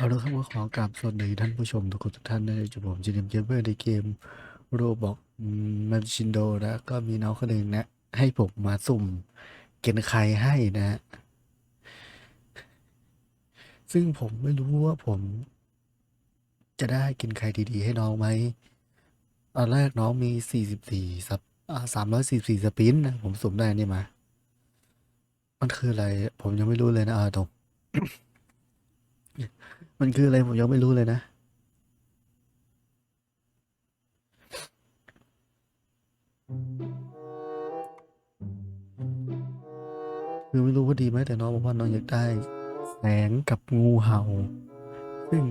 เอาละครับขอกราบสวัสดีท่านผู้ชมทุกคนทุกท่านนะจะผมจินเนมเจเบอร์ในเกมโรบอกมันชินโดนะก็มีน้องคนหนึ่งนะ ให้ผมมาสุ่มเกณฑ์ใครให้นะ ซึ่งผมไม่รู้ว่าผม จะได้กินใครดีๆ ให้น้องไหมตอนแรกน้องมี44สับอ่า344สปินนะ ผมสุ่มได้นี่มา มันคืออะไร ผมยังไม่รู้เลยนะอาตรง มันคืออะไรผมยังไม่รู้เลยนะ คือไม่รู้ว่าดีไหมแต่น้องบอกว่าน้องอยากได้ แสงกับงูเห่า ซึ่ง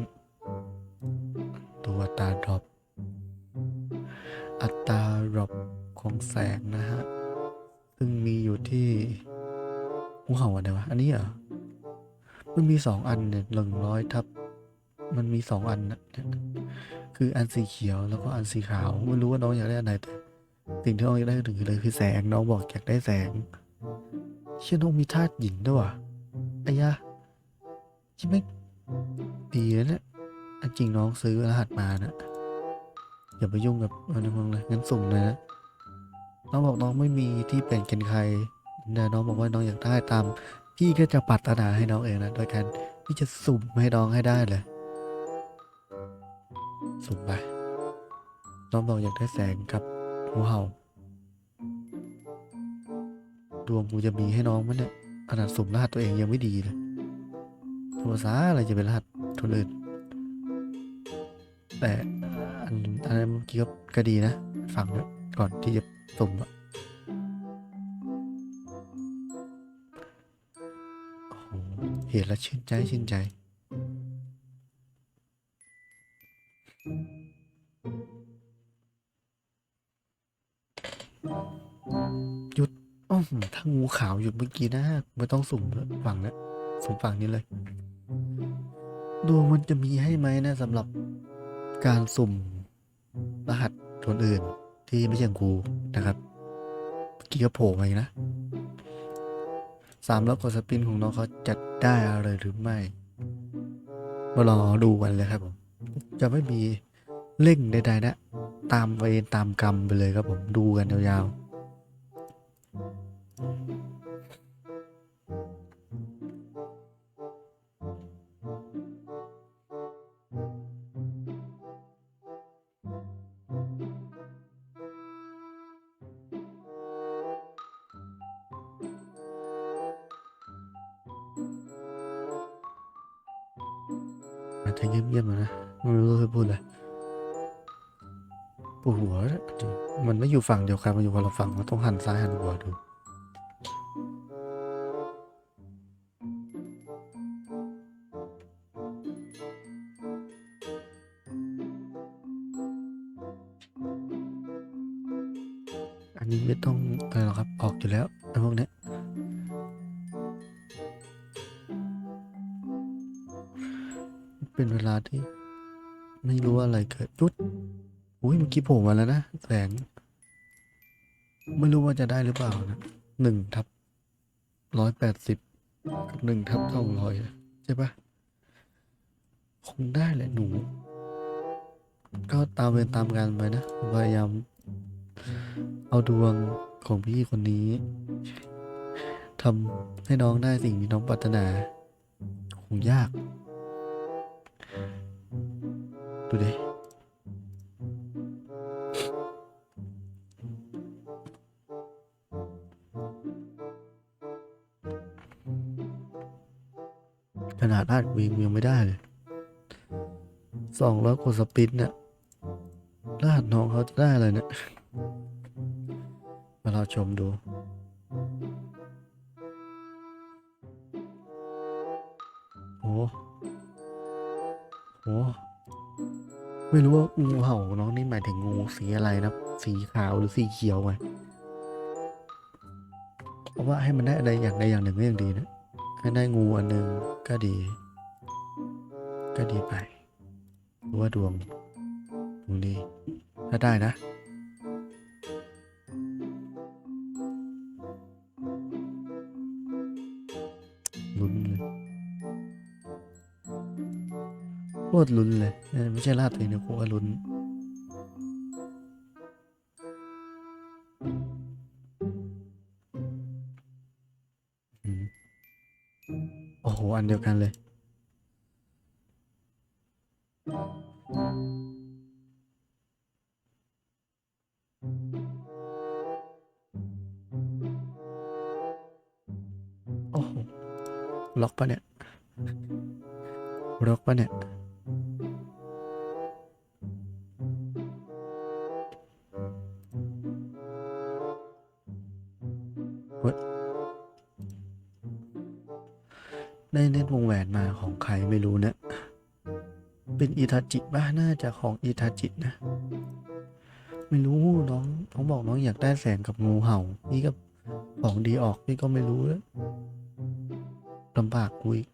ตัวตาดรอปอัตราดรอปของแสงนะฮะ ซึ่งมีอยู่ที่งูเห่าอะไรวะ อันนี้เหรอ มันมีสองอันเนี่ยหนึ่งร้อยทับ มันมีสองอันนะคืออันสีเขียวแล้วก็อันสีขาวไม่รู้ว่าน้องอยากได้อันไหนแต่สิ่งที่น้องอยากได้ถึงเลยคือแสงน้องบอกอยากได้แสง เชื่อน้องมีธาตุหยินด้วยวะไอ้ยะใช่ไหมดีนะเนี่ยอันจริงน้องซื้อรหัสมานะอย่าไปยุ่งกับมันนะมึงเลยงั้นสุ่มเลยนะน้องบอกน้องไม่มีที่เป็นกณฑ์ใครแต่น้องบอกว่าน้องอยากได้ตาม พี่ก็จะปรารถนาให้น้องเองนะ โดยการที่จะสุ่มให้น้องให้ได้เลย สุ่มไป น้องบอกอยากได้แสงกับงูเห่าดวงกูจะมีให้น้องมั้ยเนี่ยขนาดสุ่มรหัสตัวเองยังไม่ดีเลยโทรศัพท์อะไรจะเป็นรหัสคนอื่น แต่อันอันเมื่อกี้ก็ก็ดีนะ ฟังด้วยก่อนที่จะสุ่มอะ เห็นแล้วชื่นใจชื่นใจ หยุดอ้อหือถ้างูขาวหยุดเมื่อกี้นะไม่ต้องสุ่มแล้วฝั่งนะสุ่มฝั่งนี้เลย ดวงมันจะมีให้ไหมนะสำหรับการสุ่มรหัสคนอื่นที่ไม่ใช่ของกูนะครับเมื่อกี้ก็โผล่มาอีกนะ สามแล้วกดสปินของน้องเขาจะได้อะไรหรือไม่ มารอดูกันเลยครับผม จะไม่มีเร่งใดๆนะ ตามเวรตามกรรมไปเลยครับผมดูกันยาวๆ ทางเงียบๆหน่อยนะไม่รู้จะพูดอะไรปวดหัวเนี่ยมันไม่อยู่ฝั่งเดียวกันมันอยู่คนละฝั่งมันต้องหันซ้ายหันขวาดู ผล่มาแล้วนะแสง ไม่รู้ว่าจะได้หรือเปล่านะหนึ่งทับร้อยแปดสิบกับหนึ่งทับสองร้อยใช่ปะคงได้แหละหนู ก็ตามเวรตามการไปนะพยายามเอาดวงของพี่คนนี้ทำให้น้องได้สิ่งที่น้องปรารถนาคงยาก ดูดิาดลาดวิงยังไม่ได้เลยสองร้อยกว่าสปินเนี่ยลาดน้องเขาจะได้อะไรเนี่ย มาเราชมดูโอ้โห ไม่รู้ว่างูเห่าน้องนี่หมายถึงงูสีอะไรนะ สีขาวหรือสีเขียวไหมเพราะว่าให้มันได้อะไรอย่างใดอย่างหนึ่งก็ยังดีนะ ให้ได้งูอันหนึ่งก็ดี ก็ดีไปหรือว่าดวงดวงดีถ้าได้นะ ลุ้นเลยโคตรลุ้นเลย ไม่ใช่ลาดตัวเองนะโคตรลุ้น อันเดียวกันเลย โอ้โหล็อกปะเนี่ย ล็อกปะเนี่ย ได้เน็ตวงแหวนมาของใครไม่รู้นะ เป็นอิทาจิบ้าน่าจะของอิทาจินะ ไม่รู้น้องน้องบอกน้องอยากได้แสงกับงูเห่า นี่ก็ของดีออกนี่ก็ไม่รู้แล้วลำบากกูอีก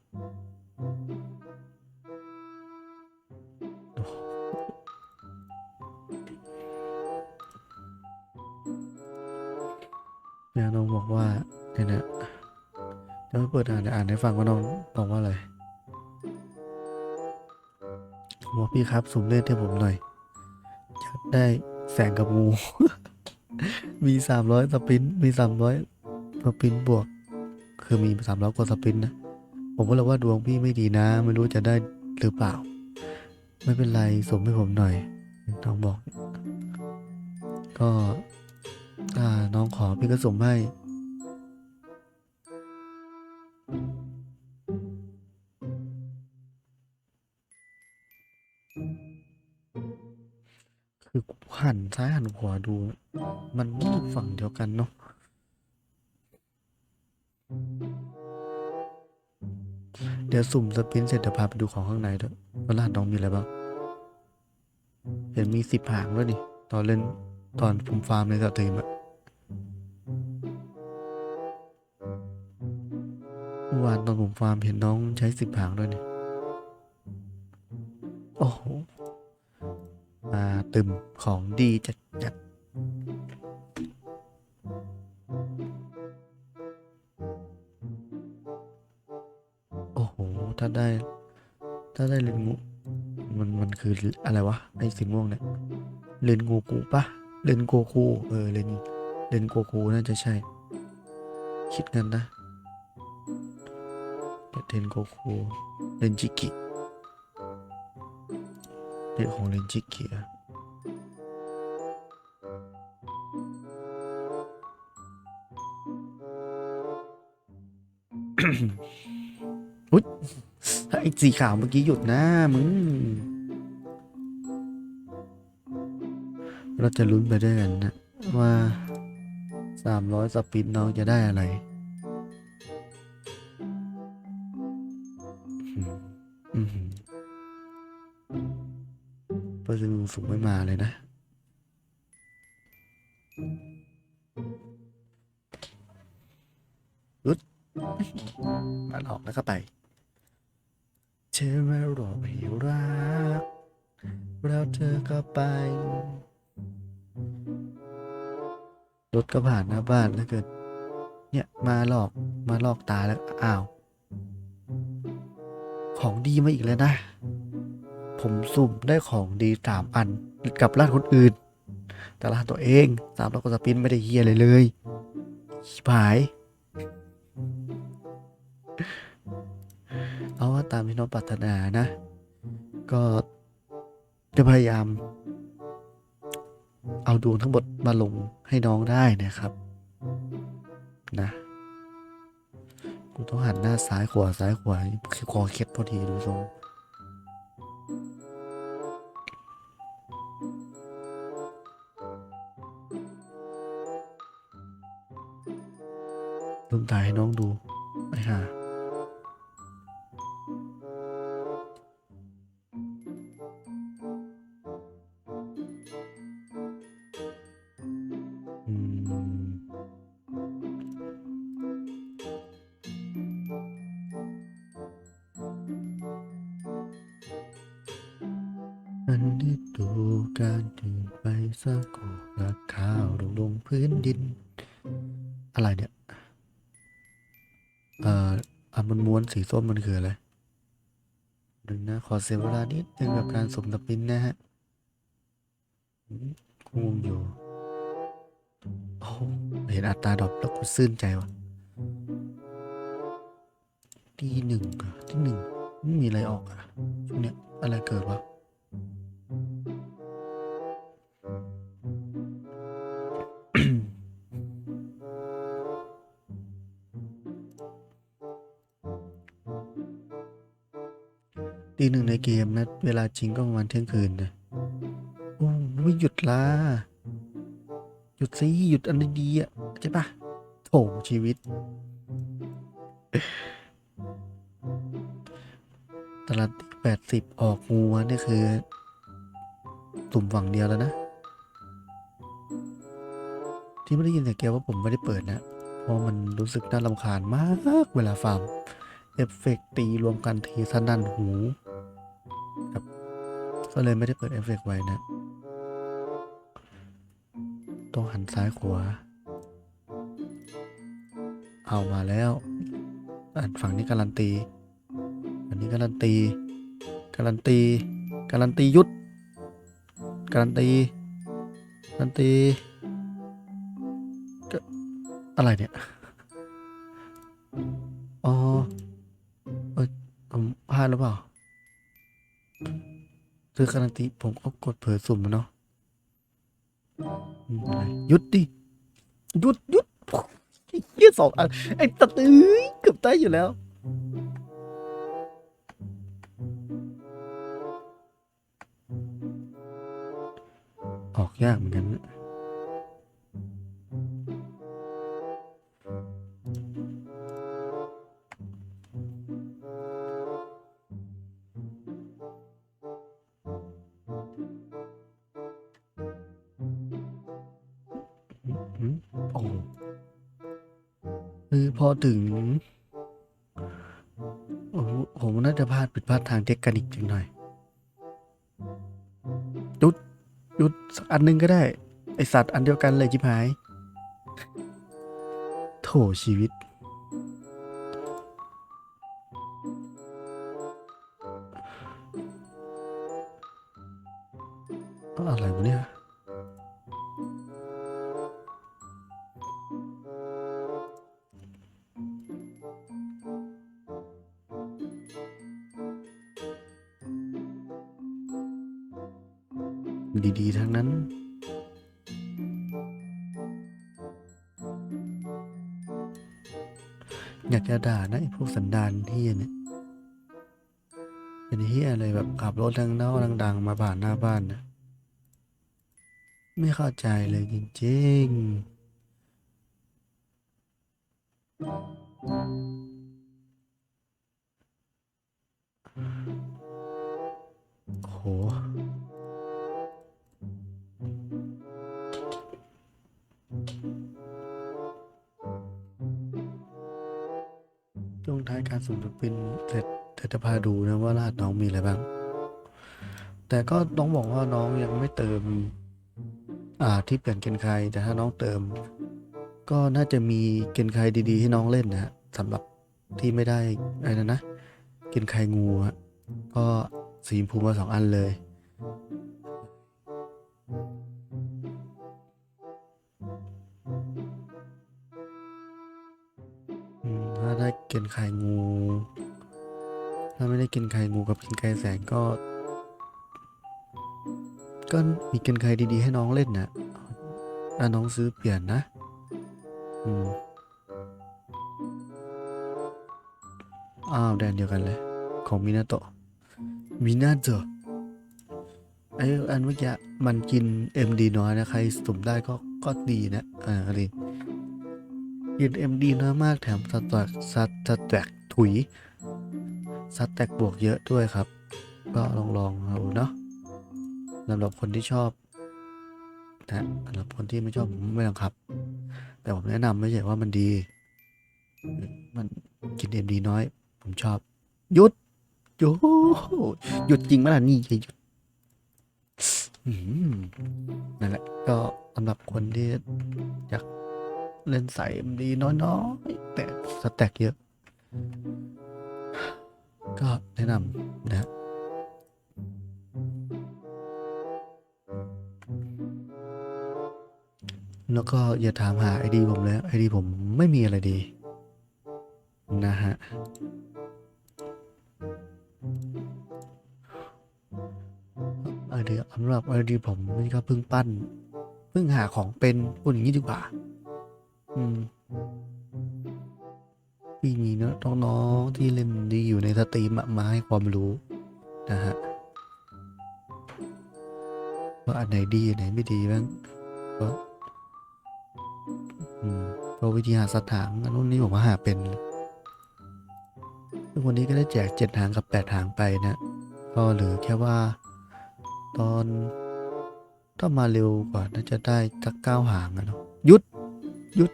ดอ่านอ่านให้ฟังว่าน้องบอกว่าอะไรบอกพี่ครับสุ่มเล่นให้ผมหน่อยอยากได้แสงกับงู มีสามร้อยสปินมีสามร้อยสปินบวก คือมีสามร้อยกว่าสปินนะผมก็เลยว่าดวงพี่ไม่ดีนะ ไม่รู้จะได้หรือเปล่า ไม่เป็นไรส่งให้ผมหน่อยน้องบอก ก็ถ้าน้องขอพี่ก็ส่งให้ คือกูหันซ้ายหันขวาดู มันไม่อยู่ฝั่งเดียวกันเนาะเดี๋ยวสุ่มสปินเสร็จเดี๋ยวพาไปดูของข้างในด้วยว่าร้านน้องมีอะไรบ้างเห็นมีสิบหางด้วยนี่ ตอนเล่นตอนผมฟาร์มในสตรีมอะ วานตอนผมฟาร์มเห็นน้องใช้สิบหางด้วยเนี่ย โอ้โห มาตึมของดีจัดจัดโอ้โห ถ้าได้ ถ้าได้เลนงู มันมันคืออะไรวะ ไอ้สีม่วงเนี่ย เลนงูกูปะเลนโกคู เออ เลนเลนโกคูน่าจะใช่ คิดกันนะ เลนโกคูเลนจิกิเลนของเลนจิกิอะอุ๊ยถ้าไอ้สีขาวเมื่อกี้หยุดนะมึง เราจะลุ้นไปด้วยกันนะ ว่าสามร้อยสปินน้องจะได้อะไร เปอร์เซ็นต์สูงไม่มาเลยนะอึดมาหลอกแล้วก็ไปเธอมาหลอกให้รัก แล้วเธอก็ไป รถก็ผ่านหน้าบ้านแล้วเกิด เนี่ยมาหลอกมาหลอกตาแล้ว อ้าว ของดีมาอีกแล้วนะ ผมสุ่มได้ของดีสามอันกับร้านคนอื่น แต่ร้านตัวเองสามร้อยกว่าสปินไม่ได้เฮียเลยเลยชิบหาย เอาว่าตามที่น้องปรารถนานะ ก็จะพยายาม เอาดวงทั้งหมดมาลงให้น้องได้นะครับ นะกูต้องหันหน้าซ้ายขวาซ้ายขวาคอเคล็ดพอดีดูทรง ลืมตาให้น้องดูไปห่า ต้นมมันคืออะไรหนึ่งนะขอเสียเวลานิดนึงกับการสมดับปินนะฮะอืมกูงงอยู่โอ้เห็นอัตราดรอปแล้วกูซื่นใจว่ะที่หนึ่งที่หนึ่งไม่มีอะไรออกอะช่วงเนี้ยอะไรเกิดวะ ตีหนึ่งในเกมนะ เวลาจริงก็ประมาณเที่ยงคืนนะโอ้ไม่หยุดละหยุดสิหยุดอันดีอะใช่ปะโถชีวิต ตลาดแปดสิบออกงูนี่คือ ตุ่มฝั่งเดียวแล้วนะ ที่ไม่ได้ยินเสียงแกว่าผมไม่ได้เปิดนะ เพราะมันรู้สึกน่ารำคาญมากเวลาฟาร์ม เอฟเฟกต์ตีรวมกันทีสนั่นหู ก็เลยไม่ได้เปิดเอฟเฟกต์ไว้นะ ต้องหันซ้ายขวา เอามาแล้วอันฝั่งนี้การันตี อันนี้การันตี การันตี การันตียุด การันตี การันตีก็อะไรเนี่ย อ๋อเออผมพลาดหรือเปล่า คือการันตีผมก็กดเผยสุ่มเนาะหยุดดิหยุดหยุดยี่สองอันไอ้ตัดเอ้ยเกือบตายอยู่แล้วออกยากเหมือนกันนะ องคือพอถึงโอ้ผมน่าจะพลาดผิดพลาดทางเทคนิคจริงหน่อยหยุดหยุดสักอันหนึงก็ได้ ไอสัตว์อันเดียวกันเลยจิบหาย โถชีวิต อยากจะด่านะไอ้พวกสันดานที่เนี่ยเป็นที่อะไรแบบขับรถทางเน่าดัง ๆ มาผ่านหน้าบ้านนะไม่เข้าใจเลยจริงๆโอ้โห ท้ายการสุ่มสปินเสร็จเดี๋ยวจะพาดูนะว่าลาดน้องมีอะไรบ้าง แต่ก็น้องบอกว่าน้องยังไม่เติม อ่าที่เปลี่ยนเกณฑ์ใครแต่ถ้าน้องเติม ก็น่าจะมีเกณฑ์ใครดีๆ ให้น้องเล่นนะฮะสำหรับที่ไม่ได้อะไรนะนะเกณฑ์ใครงูฮะก็สีชมพูมาสองอันเลย กณฑ์ไข่งู ถ้าไม่ได้กินไข่งูกับกินไก่แสงก็ ก็มีกณฑ์ไข่ดีๆให้น้องเล่นนะถ้าน้องซื้อเปลี่ยนนะ อืม อ้าวแดนเดียวกันเลย ของมินาโตะมินาโตะไออันเมื่อกี้มันกิน MD น้อยนะ ใครสุ่มได้ก็ก็ดีนะ อ่าดีกิน เอ็มดีน้อยมากแถมสแต็กสแต็กถุยสแต็กบวกเยอะด้วยครับ ก็ลองลองเอาเนาะสำหรับคนที่ชอบนะสำหรับคนที่ไม่ชอบผมไม่ต้องครับ แต่ผมแนะนำไม่ใช่ว่ามันดี มันกินเอ็มดีน้อย ผมชอบหยุดโยหยุดจริงไหมล่ะนี่จะหยุดนั่นแหละก็สำหรับคนที่อยาก เล่นใส่ดีน้อยๆแต่สแต็กเยอะ ก็แนะนำนะแล้วก็อย่าถามหาไอดีผมเลยไอดีผมไม่มีอะไรดี นะฮะไอเดียสำหรับไอดีผมนี่ก็เพิ่งปั้น เพิ่งหาของเป็นพูดอย่างนี้ดีกว่า อืมพี่มีเนอะน้องๆที่เล่นดีอยู่ในสตรีมมาให้ความรู้นะฮะว่าอันไหนดีอันไหนไม่ดีบ้างก็เพราะวิธีหาสถานอันนู้นนี่ผมว่าหาเป็นซึ่งวันนี้ก็ได้แจกเจ็ดหางกับแปดหางไปนะก็เหลือแค่ว่า ตอนถ้ามาเร็วกว่าน่าจะได้สักเก้าหางอะเนาะยุดยุด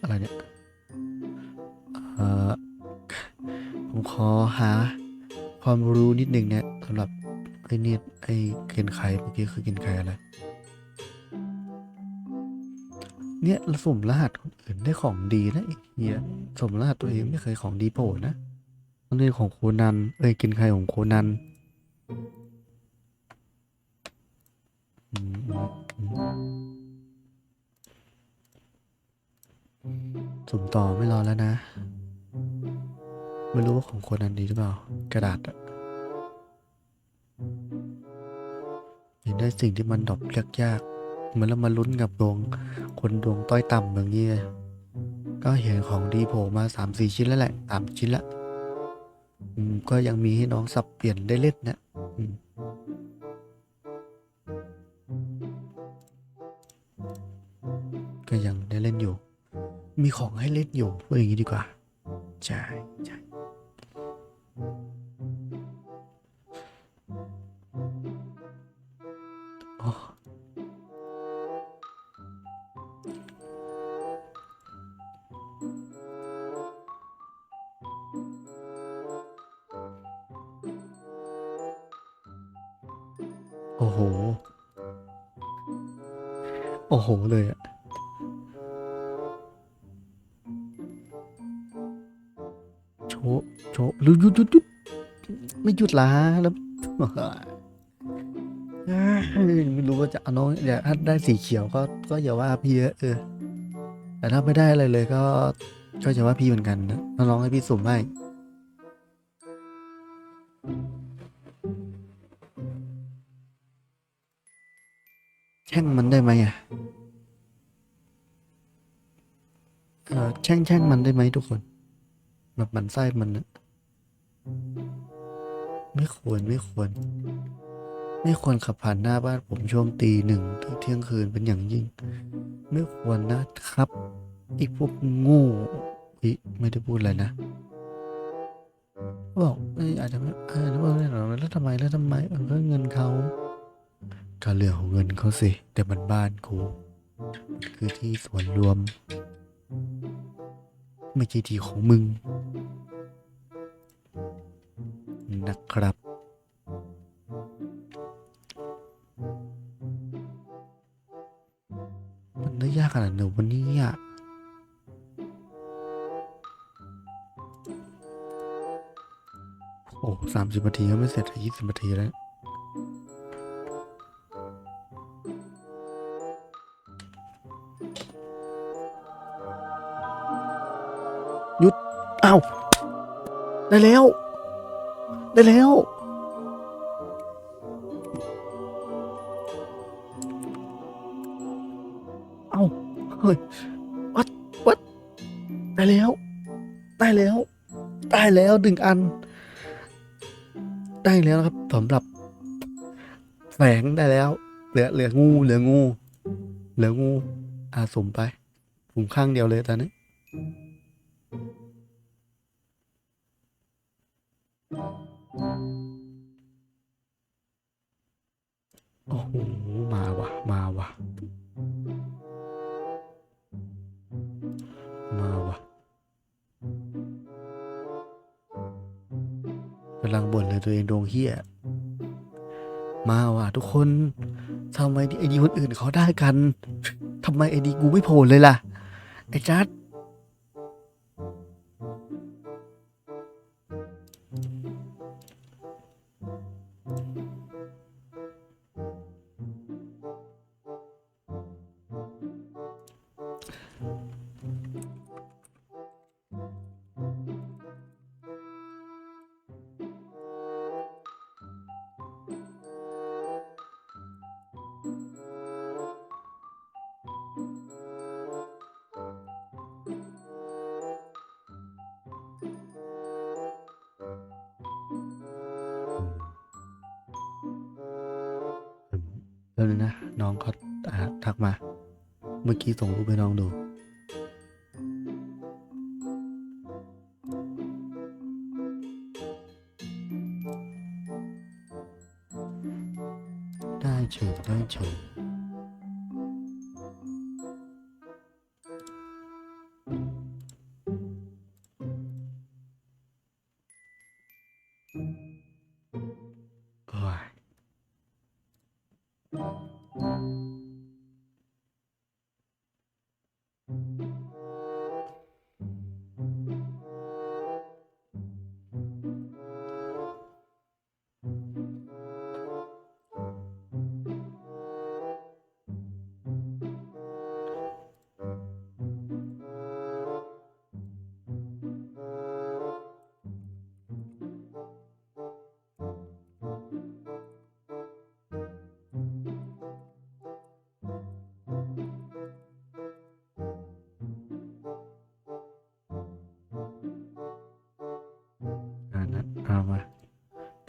อะไรเนี่ยเอ่อผมขอหาความรู้นิดหนึ่งเนี่ยสำหรับไอ้เนี่ยไอ้เกณฑ์ไข่เมื่อกี้คือเกณฑ์ไข่อะไร เนี่ยสมรหัสคนอื่นได้ของดีนะไอ้เฮียสมรหัสตัวเองไม่เคยของดีโผล่นะต้องเรียนของโคนันเอ้ยเกณฑ์ไข่ของโคนันอืมอืมอืม สุ่มต่อไม่รอแล้วนะ ไม่รู้ว่าของคนนั้นดีหรือเปล่า กระดาษอะเห็นได้สิ่งที่มันดรอปยากๆเหมือนเรามาลุ้นกับดวงคนดวงต้อยต่ำแบบนี้เลยก็เห็นของดีโผล่มาสามสี่ชิ้นแล้วแหละสามชิ้นละก็ยังมีให้น้องสับเปลี่ยนได้เล่นนะก็ยังได้เล่นอยู่ มีของให้เล่นอยู่พูดอย่างนี้ดีกว่า ใช่ใช่ ละแล้วไม่รู้ว่าจะเอาน้องอยาถ้าได้สีเขียวก็ก็อย่าว่าพี่เยอะเออ แต่ถ้าไม่ได้อะไรเลยก็ก็จะว่าพี่เหมือนกันนะน้องให้พี่สุ่มให้แช่งมันได้ไหมอะเออแช่งแช่งมันได้ไหมทุกคน แบบหมันไส้มันนะ ไม่ควรไม่ควร ไม่ควรขับผ่านหน้าบ้านผมช่วงตีหนึ่งถึงเที่ยงคืนเป็นอย่างยิ่ง ไม่ควรนะครับอีกพวกงูอิไม่ได้พูดอะไรนะบอกอาจจะไม่ออแล้วว่าหรอกแล้วทำไมแล้วทำไมเออก็เงินเขาก็เรื่องของเงินเขาสิ แต่มันบ้านกูคือที่ส่วนรวม ไม่ใช่ที่ของมึง นะครับ มันได้ยากขนาดไหนวันนี้อะโอ้สามสิบนาทีก็ไม่เสร็จยี่สิบนาทีแล้วหยุด อ้าว ได้แล้ว ได้แล้ว เอาเฮ้ยวัดวัดได้แล้ว ได้แล้ว ได้แล้วหนึ่งอัน ได้แล้วนะครับสำหรับแสงได้แล้ว เหลือเหลืองู เหลืองู เหลืองูอาสมไปสุ่มข้างเดียวเลยตอนนี้ โอ้โห มาว่ะ มาว่ะ มาว่ะกำลังบ่นเลยตัวเองดวงเฮียมาว่ะ ทุกคนทำไมไอดีคนอื่นเขาได้กันทำไมไอดีกูไม่โผล่เลยล่ะ ไอ้จัด แล้วนึงนะน้องเขาอ่าทักมา เมื่อกี้ส่งรูปให้น้องดู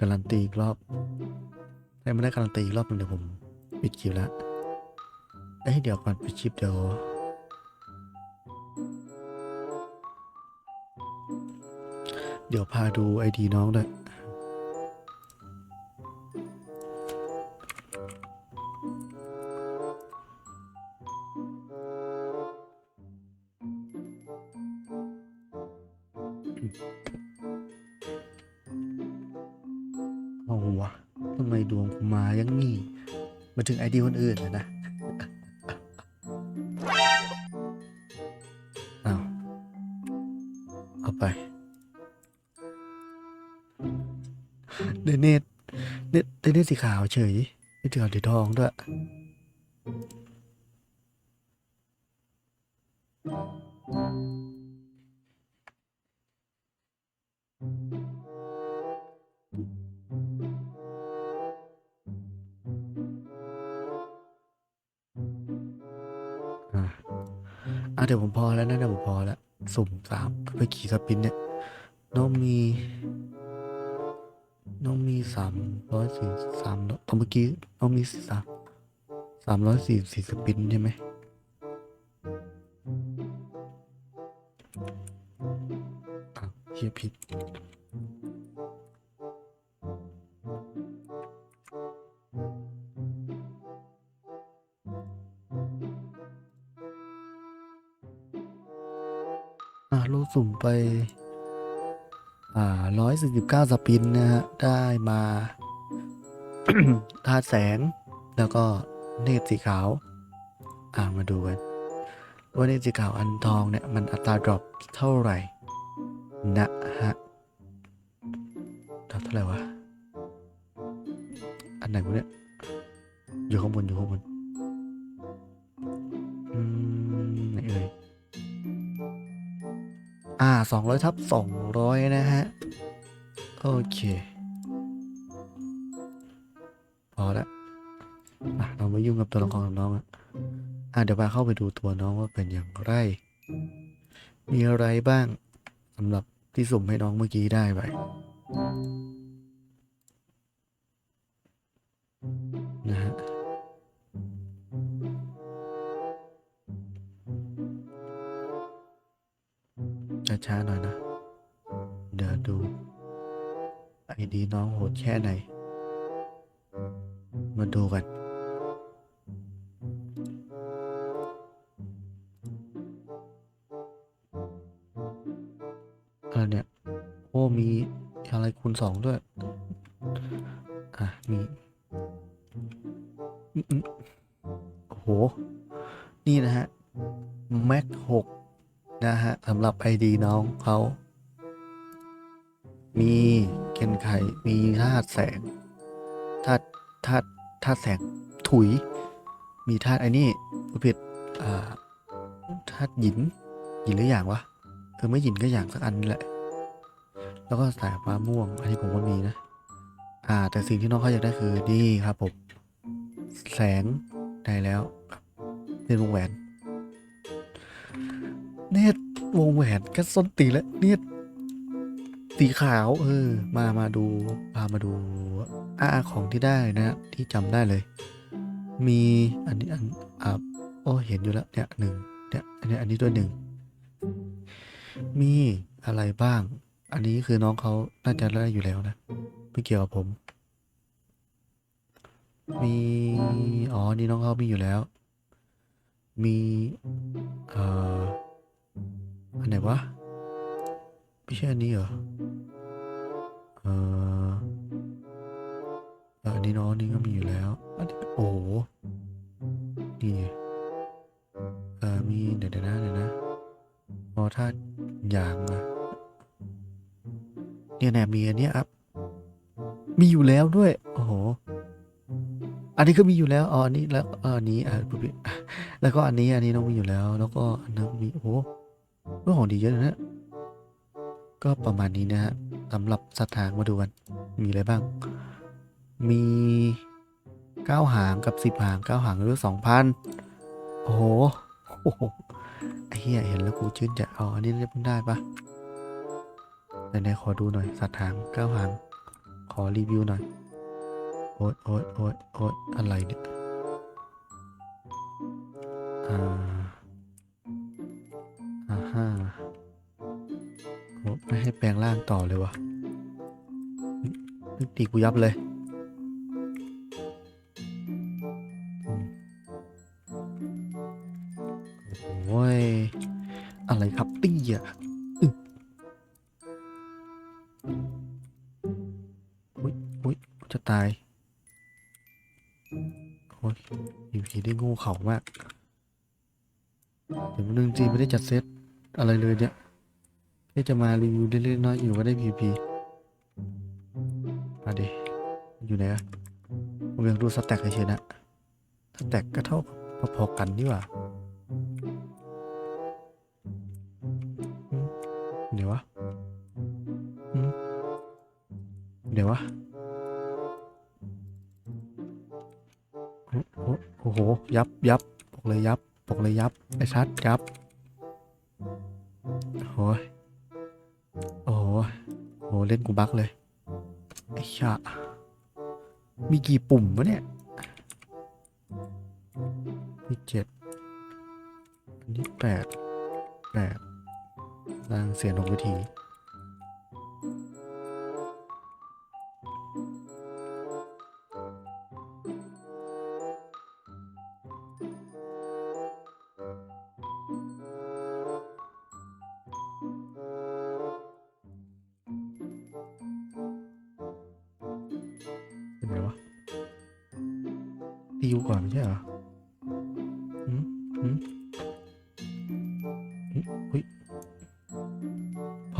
การันตีอีกรอบถ้าไม่ได้การันตีอีกรอบหนึงเดี๋ยวผมปิดคลิปแล้วเอ้ยเดี๋ยวก่อนปิดคลิปเดี๋ยวเดี๋ยวพาดูไอดีน้องด้วย วะทำไมดวงกูมาอยังงี้มาถึงไอเดียคนอื่นนะนะเอาเอาไปเดนเนตเนตเดนเนตสีขาวเฉยไม่ถึงเอาสีทองด้วย สุ่มสามไปขี่สปินเนี่ย น้องมี น้องมีสามร้อยสี่สามตอนเมื่อกี้น้องมีสามสามร้อยสี่สี่สปินใช่ไหมเฮียผิด สุ่มไปอ่าร้อยสี่สิบเก้าสปินนะฮะ ได้มาธาตุแสง แล้วก็เนตรสีขาว อ่ามาดูกัน ว่าเนตรสีขาวอันทองเนี่ย มันอัตราดรอปเท่าไหร่ นะฮะดรอปเท่าไหร่วะ อันไหนวะเนี่ย 200ทับ200 นะฮะ โอเค พอละมาะเราไม่ยุ่งกับตัวละครน้องอะอะเดี๋ยวมาเข้าไปดูตัวน้องว่าเป็นอย่างไร มีอะไรบ้างสำหรับที่สุ่มให้น้องเมื่อกี้ได้ไปนะฮะ ช้าๆหน่อยนะ เดี๋ยวดูไอดีน้องโหดแค่ไหน มาดูกันอะไรเนี่ย โอ้มีอะไรคูณสองด้วย อะ มี รับไอดีน้องเขา มีเกนไข่มีธาตุแสงธาตุธาตุธาตุแสงถุย มีธาตุไอ้นี่ผิดอ่าธาตุหยินหยินหรืออย่างวะเออไม่หยินก็อย่างสักอันแหละ แล้วก็สายฟ้าม่วงอันนี้ผมก็มีนะ อ่า แต่สิ่งที่น้องเขาอยากได้คือนี่ครับผมแสงได้แล้วเป็นวงแหวนเนตร วงแหวนก็ส้นตีแล้วเนตรสีขาว เออ มามาดูพามาดูอาของที่ได้นะที่จำได้เลย มีอันนี้อันอ่าโอ้เห็นอยู่แล้วเนี่ยหนึ่งเนี่ยอันนี้อันนี้ด้วยหนึ่งมีอะไรบ้าง อันนี้คือน้องเขาน่าจะได้อยู่แล้วนะไม่เกี่ยวกับผม มีอ๋อนี่น้องเขามีอยู่แล้ว มีเอ่อ อันไหนวะ ไม่ใช่อันนี้เหรอเอ่ออันนี้น้องนี่ก็มีอยู่แล้วอันนี้โอ้โหนี่เออมีเดี๋ยวเดี๋ยวนะเดี๋ยวนะพอถ้าอย่างอะเนี่ยแนมีอันเนี้ยครับมีอยู่แล้วด้วย โอ้โห อันนี้ก็มีอยู่แล้ว อ๋อ อันนี้แล้วอันนี้ อ่าปุ๊บแล้วก็อันนี้ อันนี้น้องมีอยู่แล้ว แล้วก็อันนั้นมี โอ้ รื่องของดีเยอะนะก็ประมาณนี้นะฮะสำหรับสัตว์หางมาดูกัน มีอะไรบ้าง มีเก้าหางกับสิบหางเก้าหางหรือสองพันโอ้โหโอ้โหไอ้เหี้ยเห็นแล้วกูชื่นใจอ๋ออันนี้เพิ่งได้ปะไหนๆขอดูหน่อย สัตว์หางเก้าหาง ขอรีวิวหน่อย โอ๊ยโอ๊ยโอ๊ยโอ๊ยอะไรเนี่ยอ่า อ่าโไม่ให้แปลงร่างต่อเลยวะนึกตีกูยับเลยโอ้ย อะไรครับตี้อะอุ้ยอุ้ยจะตาย โอ้ยพีพีได้โงูเข่ามาก เดี๋ยวนึงจีไม่ได้จัดเซต อะไรเลยเนี่ยแค่จะมารีวิวเล็กๆน้อยอยู่ก็ได้พีพีมาดิอยู่ไหนอะผมยากดูสแต็กเฉยๆนะสแต็กก็เท่าพอๆกันนี่หว่าเดี๋ยววะเดี๋ยววะโอ้โหโอ้โหยับยับบอกเลยยับบอกเลยยับไอ้ชัดยับ เล่นกูบักเลย ไอ้ชะมีกี่ปุ่มวะเนี่ย นี่เจ็ดนี่แปดแปดลางเสียงหกวิธี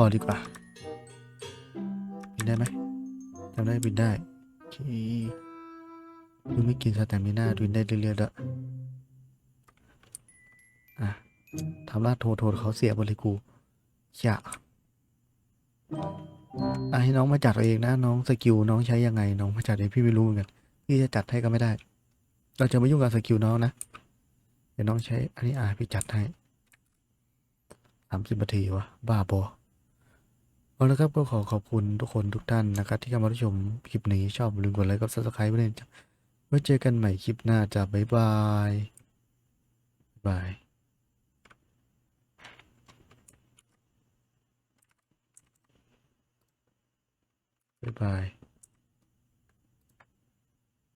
อดีกว่า บินได้ไหมจำได้บินได้โอเคดูไม่กินสแตมิน่าบินได้เรื่อยๆแล้วยอะทำลาดโทษโทษเขาเสียบริกูอย่าอะให้น้องมาจัดเอาเองนะ น้องสกิลน้องใช้ยังไง น้องมาจัดเองพี่ไม่รู้เหมือนกันพี่จะจัดให้ก็ไม่ได้ เราจะไม่ยุ่งกับสกิลน้องนะเดี๋ยวน้องใช้อันนี้อะพี่จัดให้สามสิบนาทีวะบ้าบอ เอาละครับก็ขอขอบคุณทุกคนทุกท่านนะครับ ที่เข้ามารับชมคลิปนี้ชอบอย่าลืมกดไลค์กดซับสไครป์ไว้เลยจ้ะไว้เจอกันใหม่คลิปหน้าจ้ะบ๊ายบายบายบ๊ายบาย